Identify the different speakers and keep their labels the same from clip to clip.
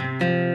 Speaker 1: Música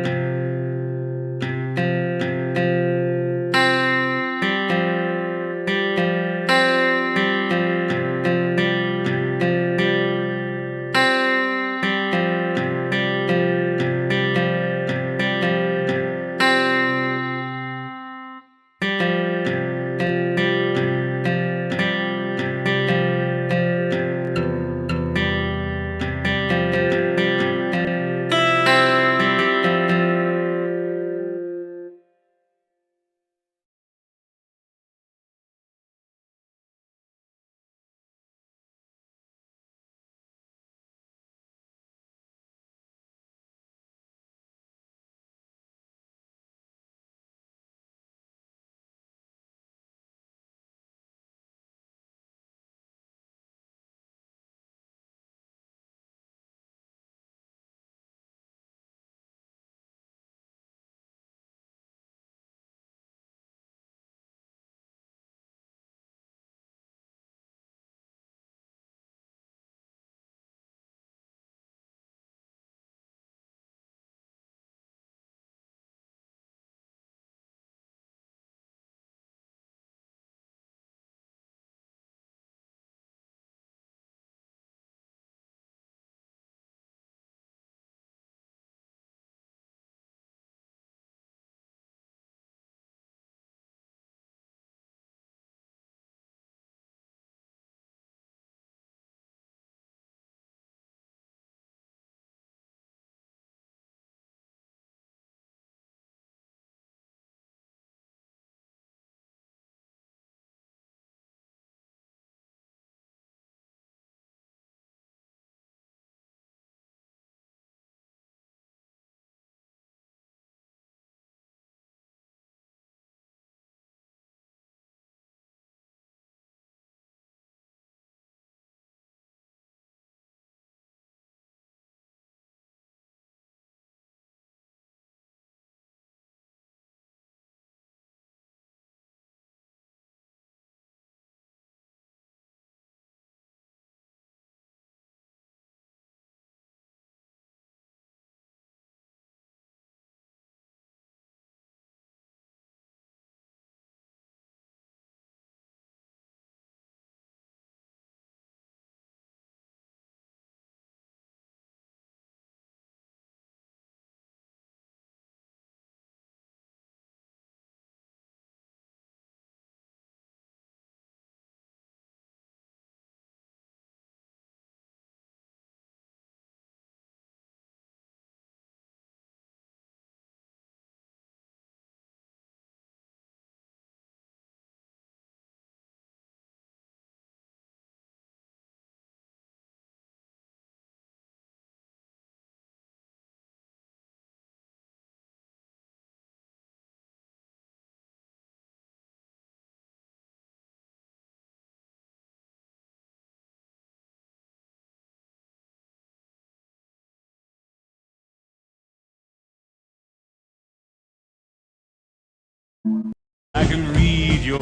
Speaker 1: I can read your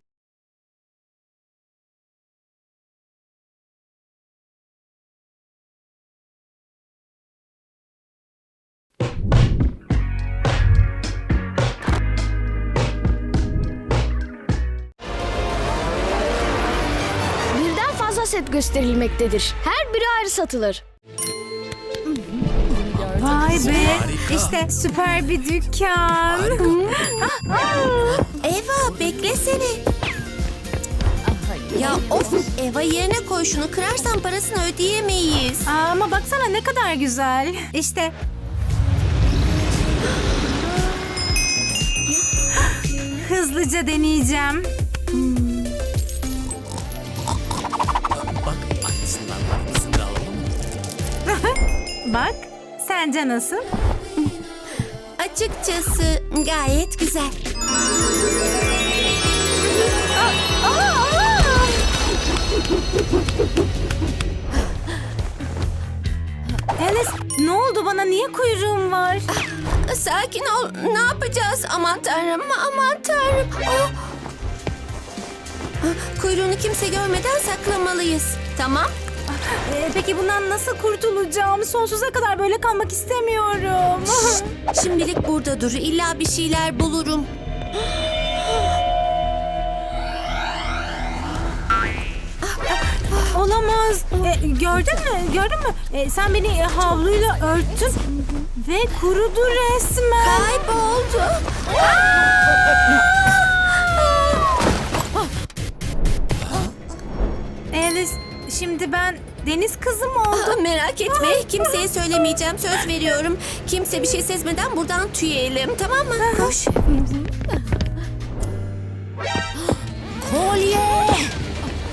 Speaker 1: Birden fazla set gösterilmektedir. Her biri ayrı satılır.
Speaker 2: Vay be. İşte süper bir dükkan.
Speaker 3: Eva beklesene. Ya of Eva yerine koy şunu kırarsan parasını ödeyemeyiz.
Speaker 2: Aa, ama baksana ne kadar güzel. İşte. Hızlıca deneyeceğim.
Speaker 4: Aynısından alalım?
Speaker 2: Bak. Sence nasıl?
Speaker 3: Açıkçası gayet güzel.
Speaker 2: Alice ne oldu bana? Niye kuyruğum var?
Speaker 3: Sakin ol. Ne yapacağız? Aman tanrım, aman tanrım. Ah, Kuyruğunu kimse görmeden saklamalıyız. Tamam.
Speaker 2: Ee, peki bundan nasıl kurtulacağım? Sonsuza kadar böyle kalmak istemiyorum.
Speaker 3: Şimdilik burada dur. İlla bir şeyler bulurum.
Speaker 2: Olamaz. Ee, gördün mü? Gördün mü? Ee, sen beni e, havluyla örttün ve kurudu resmen.
Speaker 3: Kayboldu.
Speaker 2: Alice şimdi ben deniz kızı mı oldum?
Speaker 3: Aa, merak etme. Kimseye söylemeyeceğim. Söz veriyorum. Kimse bir şey sezmeden buradan tüyelim. Tamam mı? Koş. Kolye.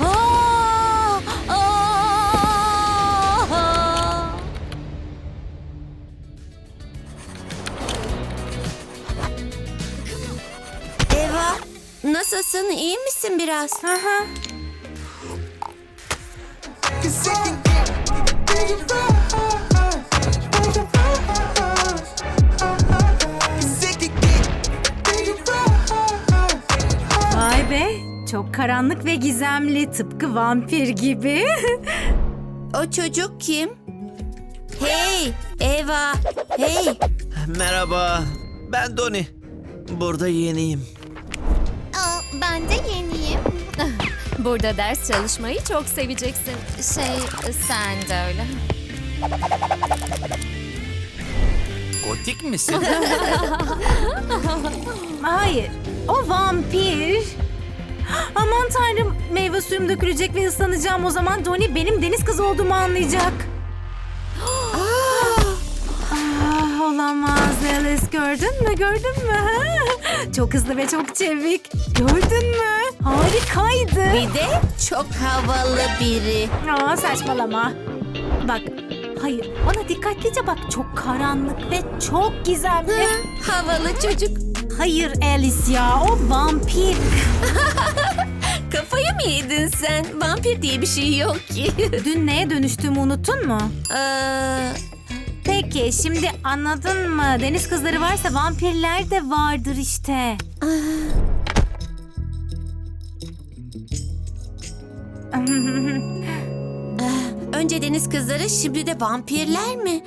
Speaker 3: Aa! Aa! Eva, nasılsın? İyi misin biraz?
Speaker 2: Aha. Be. Çok karanlık ve gizemli. Tıpkı vampir gibi.
Speaker 3: O çocuk kim? Hey, Eva. Hey.
Speaker 4: Merhaba. Ben Doni. Burada yeniyim.
Speaker 5: Aa, ben de yeniyim. Burada ders çalışmayı çok seveceksin. Şey, sen de öyle.
Speaker 4: Gotik misin?
Speaker 2: Hayır. O vampir. Aman tanrım meyve suyum dökülecek ve ıslanacağım o zaman Doni benim deniz kızı olduğumu anlayacak. Ah, olamaz Alice gördün mü gördün mü? çok hızlı ve çok çevik. Gördün mü? Harikaydı.
Speaker 3: Bir de çok havalı biri.
Speaker 2: Aa, saçmalama. Bak hayır bana dikkatlice bak çok karanlık ve çok gizemli.
Speaker 3: Havalı çocuk.
Speaker 2: Hayır Alice ya o vampir.
Speaker 3: Kafayı mı yedin sen? Vampir diye bir şey yok ki.
Speaker 2: Dün neye dönüştüğümü unuttun mu?
Speaker 3: Ee,
Speaker 2: Peki şimdi anladın mı? Deniz kızları varsa vampirler de vardır işte.
Speaker 3: önce deniz kızları şimdi de vampirler mi?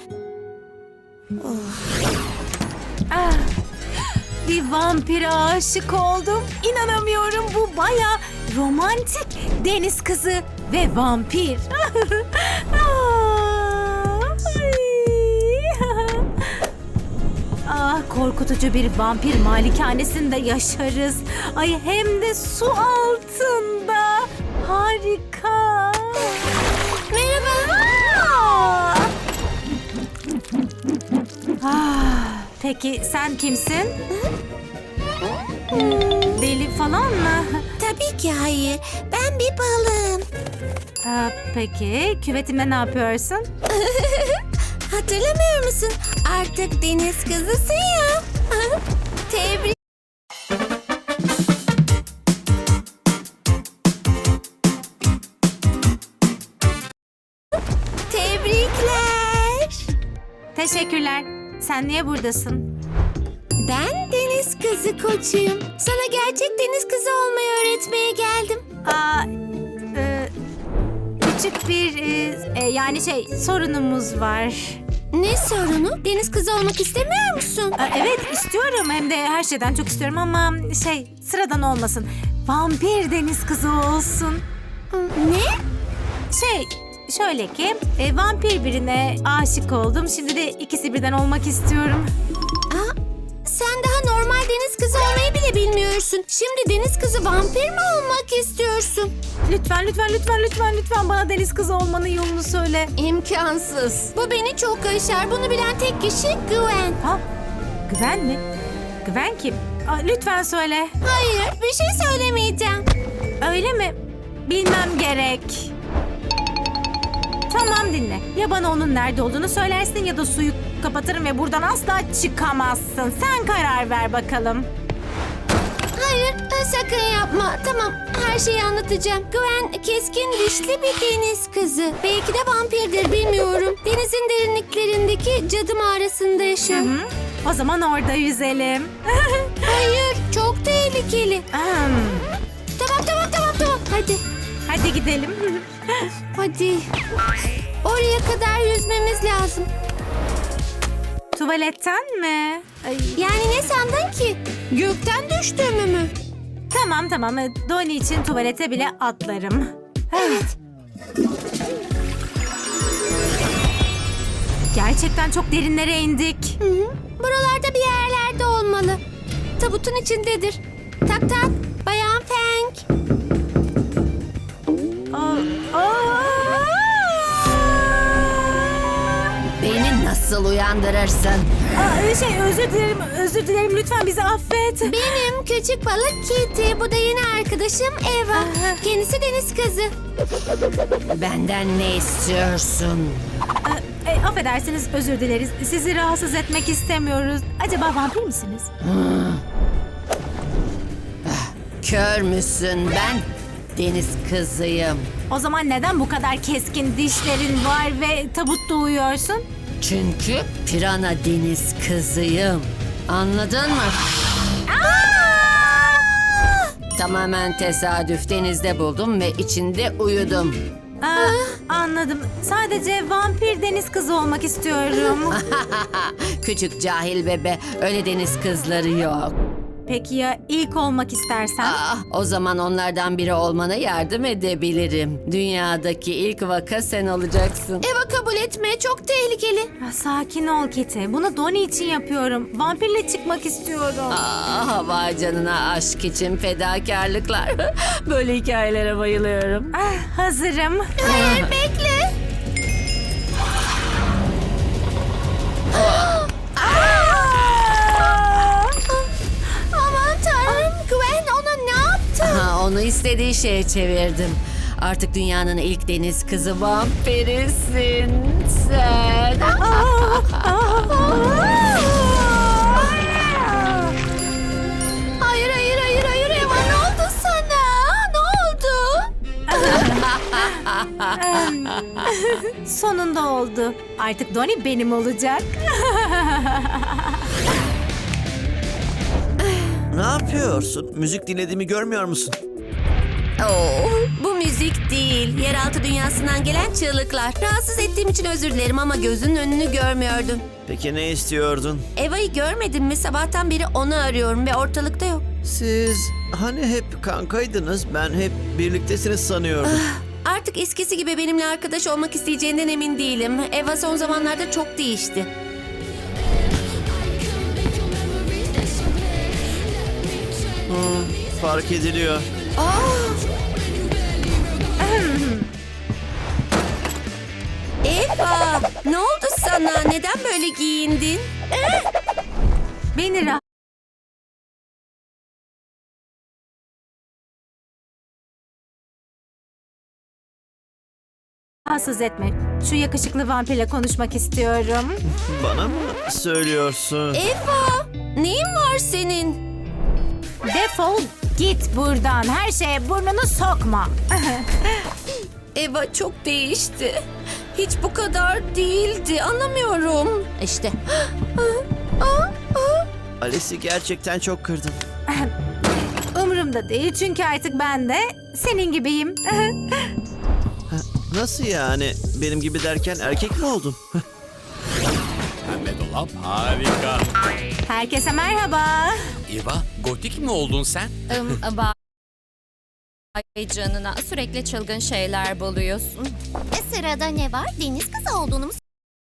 Speaker 2: Ah, bir vampire aşık oldum. İnanamıyorum bu baya romantik deniz kızı ve vampir. Ah, korkutucu bir vampir malikanesinde yaşarız. Ay hem de su altında. Harika. Peki sen kimsin? Deli falan mı?
Speaker 3: Tabii ki hayır. Ben bir balığım.
Speaker 2: Ha, peki küvetimde ne yapıyorsun?
Speaker 3: Hatırlamıyor musun? Artık deniz kızısın ya. Tebrik.
Speaker 2: Sen niye buradasın?
Speaker 3: Ben deniz kızı koçuyum. Sana gerçek deniz kızı olmayı öğretmeye geldim.
Speaker 2: Aa, e, küçük bir e, e, yani şey sorunumuz var.
Speaker 3: Ne sorunu? Deniz kızı olmak istemiyor musun?
Speaker 2: Aa, evet istiyorum hem de her şeyden çok istiyorum ama şey sıradan olmasın. Vampir deniz kızı olsun.
Speaker 3: Ne?
Speaker 2: Şey, şöyle ki e, vampir birine aşık oldum. Şimdi de ikisi birden olmak istiyorum.
Speaker 3: Aa, sen daha normal deniz kızı olmayı bile bilmiyorsun. Şimdi deniz kızı vampir mi olmak istiyorsun?
Speaker 2: Lütfen, lütfen, lütfen, lütfen, lütfen bana deniz kızı olmanın yolunu söyle.
Speaker 3: İmkansız. Bu beni çok aşar. Bunu bilen tek kişi Gwen.
Speaker 2: Ha, Güven mi? Güven kim? Aa, lütfen söyle.
Speaker 3: Hayır, bir şey söylemeyeceğim.
Speaker 2: Öyle mi? Bilmem gerek. Tamam dinle. Ya bana onun nerede olduğunu söylersin ya da suyu kapatırım ve buradan asla çıkamazsın. Sen karar ver bakalım.
Speaker 3: Hayır, sakın yapma. Tamam, her şeyi anlatacağım. Gwen keskin dişli bir deniz kızı. Belki de vampirdir, bilmiyorum. Denizin derinliklerindeki cadı mağarasında yaşıyor.
Speaker 2: Hı? O zaman orada yüzelim.
Speaker 3: Hayır, çok tehlikeli. Tamam, tamam, tamam, tamam. Hadi,
Speaker 2: Hadi gidelim.
Speaker 3: hadi. Oraya kadar yüzmemiz lazım.
Speaker 2: Tuvaletten mi? Ay,
Speaker 3: Yani ne sandın ki? Gökten düştüğümü mü?
Speaker 2: Tamam tamam. Donnie için tuvalete bile atlarım. Evet. Gerçekten çok derinlere indik.
Speaker 3: Hı hı. Buralarda bir yerlerde olmalı. Tabutun içindedir. Tak tak, nasıl uyandırırsın?
Speaker 2: Aa, şey özür dilerim, özür dilerim. Lütfen bizi affet.
Speaker 3: Benim küçük balık Kitty. Bu da yeni arkadaşım Eva.
Speaker 2: Aha.
Speaker 3: Kendisi deniz kızı. Benden ne istiyorsun?
Speaker 2: Ee, e, affedersiniz, özür dileriz. Sizi rahatsız etmek istemiyoruz. Acaba vampir misiniz?
Speaker 3: Kör müsün? Ben deniz kızıyım.
Speaker 2: O zaman neden bu kadar keskin dişlerin var ve tabutta uyuyorsun?
Speaker 3: Çünkü pirana deniz kızıyım. Anladın mı? Tamamen tesadüf denizde buldum ve içinde uyudum.
Speaker 2: Aa, anladım. Sadece vampir deniz kızı olmak istiyorum.
Speaker 3: Küçük cahil bebe öyle deniz kızları yok.
Speaker 2: Peki ya ilk olmak istersen?
Speaker 3: Ah, o zaman onlardan biri olmana yardım edebilirim. Dünyadaki ilk vaka sen olacaksın. Eva kabul etme çok tehlikeli.
Speaker 2: Ya, sakin ol Kete. Bunu Donnie için yapıyorum. Vampirle çıkmak istiyorum.
Speaker 3: Ah vay canına aşk için fedakarlıklar. Böyle hikayelere bayılıyorum.
Speaker 2: Ah, hazırım.
Speaker 3: Hayır bekle. onu istediği şeye çevirdim. Artık dünyanın ilk deniz kızı vampirisin sen. Hayır hayır hayır hayır Eva ne oldu sana? Ne oldu?
Speaker 2: Sonunda oldu. Artık Donnie benim olacak.
Speaker 4: Ne yapıyorsun? Müzik dinlediğimi görmüyor musun?
Speaker 3: Oo, bu müzik değil. Yeraltı dünyasından gelen çığlıklar. Rahatsız ettiğim için özür dilerim ama gözünün önünü görmüyordum.
Speaker 4: Peki ne istiyordun?
Speaker 3: Eva'yı görmedin mi? Sabahtan beri onu arıyorum ve ortalıkta yok.
Speaker 4: Siz hani hep kankaydınız. Ben hep birliktesiniz sanıyordum.
Speaker 3: Artık eskisi gibi benimle arkadaş olmak isteyeceğinden emin değilim. Eva son zamanlarda çok değişti.
Speaker 4: Fark ediliyor.
Speaker 3: Eva, ne oldu sana? Neden böyle giyindin?
Speaker 2: Beni rahatsız etme. Şu yakışıklı vampirle konuşmak istiyorum.
Speaker 4: Bana mı söylüyorsun?
Speaker 3: Eva, neyin var senin?
Speaker 2: Defol git buradan. Her şeye burnunu sokma.
Speaker 3: Eva çok değişti. Hiç bu kadar değildi. Anlamıyorum. İşte.
Speaker 4: Alice'i gerçekten çok kırdım.
Speaker 2: Umurumda değil çünkü artık ben de senin gibiyim.
Speaker 4: Nasıl yani? Benim gibi derken erkek mi oldun?
Speaker 6: Pembe dolap harika.
Speaker 2: Herkese merhaba.
Speaker 6: Eva, gotik mi oldun sen?
Speaker 5: Im, Ay sürekli çılgın şeyler buluyorsun.
Speaker 7: E, sırada ne var? Deniz kızı olduğunu mu